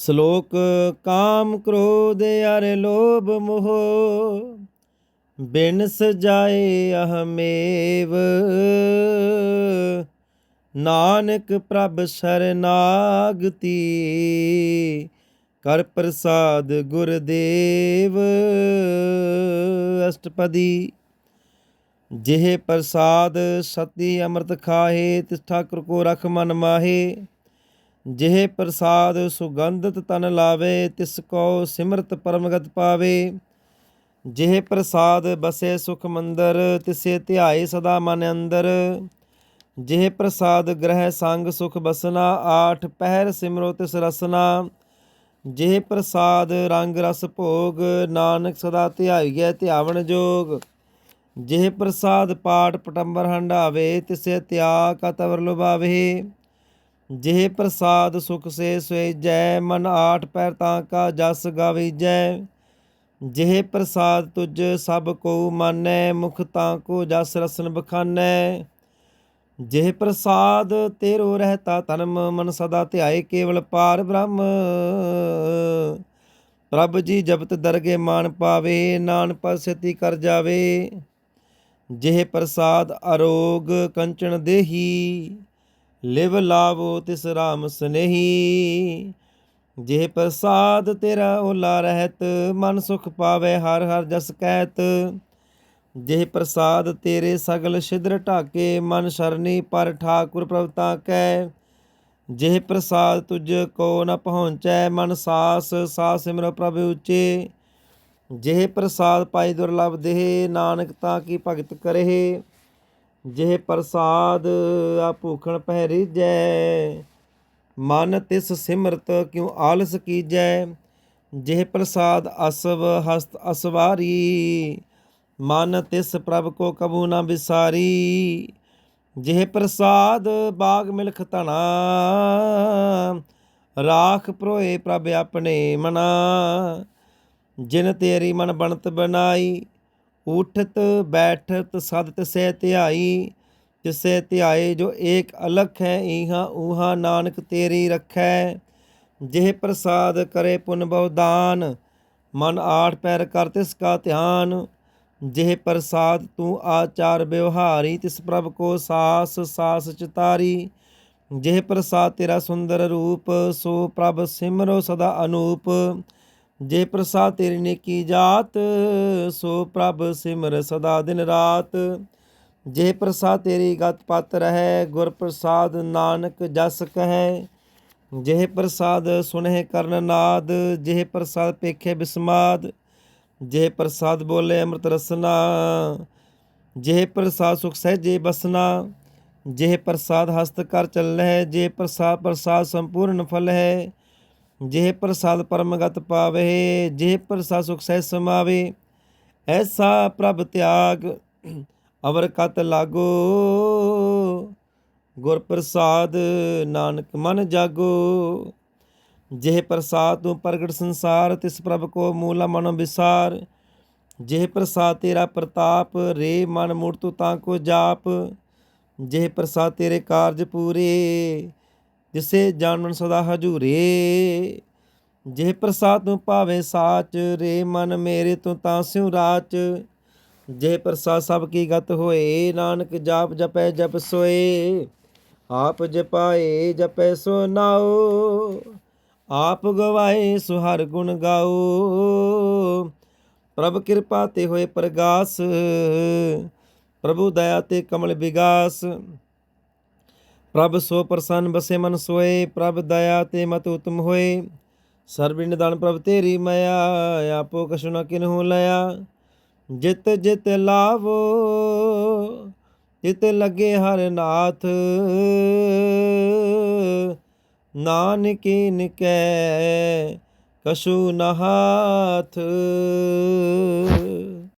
ਸ਼ਲੋਕ ਕਾਮ ਕ੍ਰੋਧ ਅਰ ਲੋਭ ਮੋਹ, ਬਿਨ ਸਜਾਏ ਅਹਮੇਵ। ਨਾਨਕ ਪ੍ਰਭ ਸਰਨਾਗਤੀ, ਕਰ ਪ੍ਰਸਾਦ ਗੁਰਦੇਵ। ਅਸ਼ਟਪਦੀ, ਜਿਹ ਪ੍ਰਸਾਦ ਸਤੀ ਅੰਮ੍ਰਿਤ ਖਾਹੇ, ਤਿਸ ਠਾਕੁਰ ਕੋ ਰਖ ਮਨ ਮਾਹੇ। ਜਿਹੇ ਪ੍ਰਸਾਦ ਸੁਗੰਧਤ ਤਨ ਲਾਵੇ, ਤਿਸ ਕੋ ਸਿਮਰਤ ਪਰਮਗਤ ਪਾਵੇ। ਜਿਹੇ ਪ੍ਰਸਾਦ ਬਸੇ ਸੁਖ ਮੰਦਰ, ਤਿਸੇ ਧਿਆਏ ਸਦਾ ਮਨ ਅੰਦਰ। ਜਿਹੇ ਪ੍ਰਸਾਦ ਗ੍ਰਹਿ ਸੰਗ ਸੁਖ ਬਸਨਾ, ਆਠ ਪਹਿਰ ਸਿਮਰੋ ਤਿਸ ਰਸਨਾ। ਜਿਹੇ ਪ੍ਰਸਾਦ ਰੰਗ ਰਸ ਭੋਗ, ਨਾਨਕ ਸਦਾ ਧਿਆਈਐ ਧਿਆਵਣ ਜੋਗ। ਜਿਹੇ ਪ੍ਰਸਾਦ ਪਾਠ ਪਟੰਬਰ ਹੰਡਾਵੇ ਤਿਸੇ ਤਿਆ ਕਤਵਰ ਲੁਭਾਵੇ। ਜਿਹ ਪ੍ਰਸਾਦ ਸੁਖ ਸੇ ਸੋਏ ਜੈ ਮਨ ਆਠ ਪੈਰ ਤਾਂ ਕਾ ਜਸ ਗਾਵੀਜੈ। ਜਿਹ ਪ੍ਰਸਾਦ ਤੁਜ ਸਭ ਕੋ ਮਾਨੈ, ਮੁਖ ਤਾਂ ਕੋ ਜਸ ਰਸਨ ਬਖਾਨੈ। ਜਿਹ ਪ੍ਰਸਾਦ ਤੇਰੋ ਰਹਤਾ ਤਨਮ ਮਨ ਸਦਾ ਧਿਆਏ ਕੇਵਲ ਪਾਰ ਬ੍ਰਹਮ। ਪ੍ਰਭ ਜੀ ਜਪਤ ਦਰਗੇ ਮਾਨ ਪਾਵੇ ਨਾਨ ਪਸਤੀ ਕਰ ਜਾਵੇ। ਜਿਹ ਪ੍ਰਸਾਦ ਅਰੋਗ ਕੰਚਨ ਦੇਹੀ ਲਿਵ ਲਾਵੋ ਤਿਸ ਰਾਮ ਸਨੇਹੀ, ਜੇ ਪ੍ਰਸਾਦ ਤੇਰਾ ਓਲਾ ਰਹਿਤ, ਮਨ ਸੁਖ ਪਾਵੇ ਹਰ ਹਰ ਜਸ ਕਹਿਤ ਜਿਹ ਪ੍ਰਸਾਦ ਤੇਰੇ ਸਗਲ ਛਿਦਰ ਢਾਕੇ, ਮਨ ਸ਼ਰਨੀ ਪਰ ਠਾਕੁਰ ਪ੍ਰਭ ਤਾਂ ਕੈ। ਜਿਹ ਪ੍ਰਸਾਦ ਤੁਝ ਕੋ ਨ ਪਹੁੰਚੈ, ਮਨ ਸਾਸ ਸਾ ਸਿਮਰ ਪ੍ਰਭ ਉਚੇ। ਜਿਹ ਪ੍ਰਸਾਦ ਪਾਈ ਦੁਰਲਭ ਦੇਹ ਨਾਨਕ ਤਾਂ ਕੀ ਭਗਤ ਕਰੇ ਜਿਹ ਪ੍ਰਸਾਦ ਆ ਭੂਖਣ ਪਹਿ ਜੈ ਮਨ ਤਿਸ ਸਿਮਰਤ ਕਿਉ ਆਲਸ ਕੀਜੈ, ਜਿਹ ਪ੍ਰਸਾਦ ਅਸਵ ਹਸਤ ਅਸਵਾਰੀ, ਮਨ ਤਿਸ ਪ੍ਰਭ ਕੋ ਕਬੂ ਨਾ ਵਿਸਾਰੀ, ਜਿਹ ਪ੍ਰਸਾਦ ਬਾਗ ਮਿਲਖ ਧਣਾ, ਰਾਖ ਪ੍ਰੋਏ ਪ੍ਰਭ ਆਪਣੇ ਮਨਾ, ਜਿਨ ਤੇਰੀ ਮਨ ਬਣਤ ਬਣਾਈ ਉਠਤ ਬੈਠਤ ਸਦ ਤਿਸੈ ਧਿਆਈ ਤਿਸੈ ਧਿਆਏ ਜੋ ਏਕ ਅਲਖ ਹੈ, ਈਹਾ ਊਹਾ ਨਾਨਕ ਤੇਰੀ ਰਖੈ। ਜਿਹ ਪ੍ਰਸਾਦ ਕਰੇ ਪੁਨ ਬਹੁ ਮਨ ਆਠ ਪੈਰ ਕਰ ਤਿਸ ਕਾ ਧਿਆਨ। ਜਿਹ ਪ੍ਰਸਾਦ ਤੂੰ ਆਚਾਰ ਵਿਵਹਾਰੀ, ਤਿਸ ਪ੍ਰਭ ਕੋ ਸਾਸ ਸਾਸ ਚਿਤਾਰੀ। ਜਿਹ ਪ੍ਰਸਾਦ ਤੇਰਾ ਸੁੰਦਰ ਰੂਪ, ਸੋ ਪ੍ਰਭ ਸਿਮਰੋ ਸਦਾ ਅਨੂਪ। ਜੇ ਪ੍ਰਸਾਦ ਤੇਰੀ ਨੇਕੀ ਜਾਤ, ਸੋ ਪ੍ਰਭ ਸਿਮਰ ਸਦਾ ਦਿਨ ਰਾਤ। ਜੇ ਪ੍ਰਸਾਦ ਤੇਰੀ ਗਤ ਪਤ ਰਹੈ, ਗੁਰ ਪ੍ਰਸਾਦ ਨਾਨਕ ਜਸ ਕਹੈ। ਜਿਹ ਪ੍ਰਸਾਦ ਸੁਨਹਿ ਕਰਨ ਨਾਦ ਜਿਹ ਪ੍ਰਸਾਦ ਪੇਖੇ ਬਿਸਮਾਦ। ਜਿਹ ਪ੍ਰਸਾਦ ਬੋਲੇ ਅੰਮ੍ਰਿਤ ਰਸਨਾ ਜਿਹ ਪ੍ਰਸਾਦ ਸੁਖ ਸਹਿਜੇ ਬਸਨਾ। ਜਿਹ ਪ੍ਰਸਾਦ ਹਸਤ ਕਰ ਚੱਲੈ ਜੇ ਪ੍ਰਸਾਦ ਪ੍ਰਸਾਦ ਸੰਪੂਰਨ ਫਲ ਹੈ ਜਿਹ ਪ੍ਰਸਾਦ ਪਰਮਗਤ ਪਾਵੇ, ਜਿਹ ਪ੍ਰਸਾਦ ਸੁਖ ਸਹਿ ਸਮਾਵੇ, ਐਸਾ ਪ੍ਰਭ ਤਿਆਗ ਅਵਰ ਕਤ ਲਾਗੋ। ਗੁਰ ਪ੍ਰਸਾਦ ਨਾਨਕ ਮਨ ਜਾਗੋ। ਜਿਹ ਪ੍ਰਸਾਦ ਤੂੰ ਪ੍ਰਗਟ ਸੰਸਾਰ, ਤਿਸ ਪ੍ਰਭ ਕੋ ਮੂਲਾ ਮਨ ਵਿਸਾਰ। ਜਿਹ ਪ੍ਰਸਾਦ ਤੇਰਾ ਪ੍ਰਤਾਪ, ਰੇ ਮਨ ਮੂਰਤੂ ਤਾਂ ਕੋ ਜਾਪ। ਜਿਹ ਪ੍ਰਸਾਦ ਤੇਰੇ ਕਾਰਜ ਪੂਰੇ ਜਿਸੇ ਜਾਣਨ ਸਦਾ ਹਜੂਰੇ। ਜੇ ਪ੍ਰਸਾਦ ਤੂੰ ਭਾਵੇ ਸਾਚ ਰੇ ਮਨ ਮੇਰੇ ਤੂੰ ਤਾਂ ਸਿਉ ਰਾਚ। ਜੇ ਪ੍ਰਸਾਦ ਸਭ ਕੀ ਗਤ ਹੋਏ, ਨਾਨਕ ਜਾਪ ਜਪੈ ਜਪ ਸੋਏ। ਆਪ ਜਪਾਏ ਜਪੈ ਸੋ ਨਾਓ ਆਪ ਗਵਾਏ ਸੋ ਹਰ ਗੁਣ ਗਾਓ ਪ੍ਰਭ ਕਿਰਪਾ ਤੇ ਹੋਏ ਪ੍ਰਗਾਸ। ਪ੍ਰਭੂ ਦਇਆ ਤੇ ਕਮਲ ਵਿਗਾਸ। ਪ੍ਰਭ ਸੋ ਪ੍ਰਸੰਨ ਬਸੇ ਮਨ ਸੋਏ, ਪ੍ਰਭ ਦਇਆ ਤੇ ਮਤ ਉਤਮ ਹੋਏ। ਸਰਬ ਨਿਦਾਨ ਪ੍ਰਭ ਤੇਰੀ ਮਾਇਆ, ਆਪੋ ਕਛੁ ਨ ਕਿਨਹੂ ਲਿਆ ਜਿਤ ਜਿਤ ਲਾਵੋ, ਜਿਤ ਲਗੇ ਹਰ ਨਾਥ। ਨਾਨਕੀ ਨਿਕੈ ਕਸ਼ੂ ਨਹਾਥ